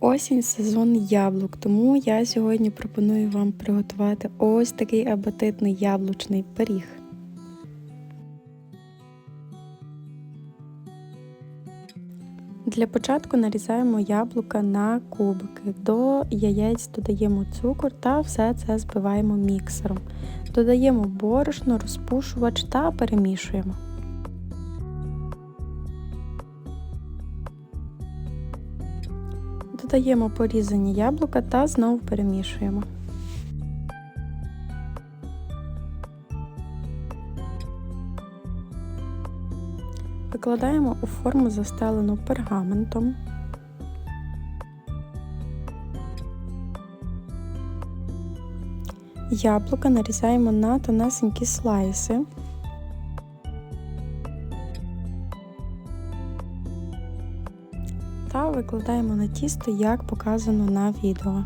Осінь сезон яблук, тому я сьогодні пропоную вам приготувати ось такий апетитний яблучний пиріг. Для початку нарізаємо яблука на кубики. До яєць додаємо цукор та все це збиваємо міксером. Додаємо борошно, розпушувач та перемішуємо. Додаємо порізані яблука та знову перемішуємо. Викладаємо у форму застелену пергаментом. Яблука нарізаємо на тонесенькі слайси. Та викладаємо на тісто, як показано на відео.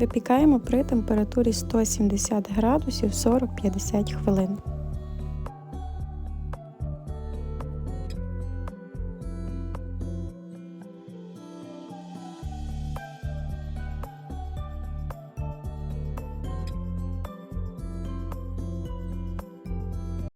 Випікаємо при температурі 170 градусів 40-50 хвилин.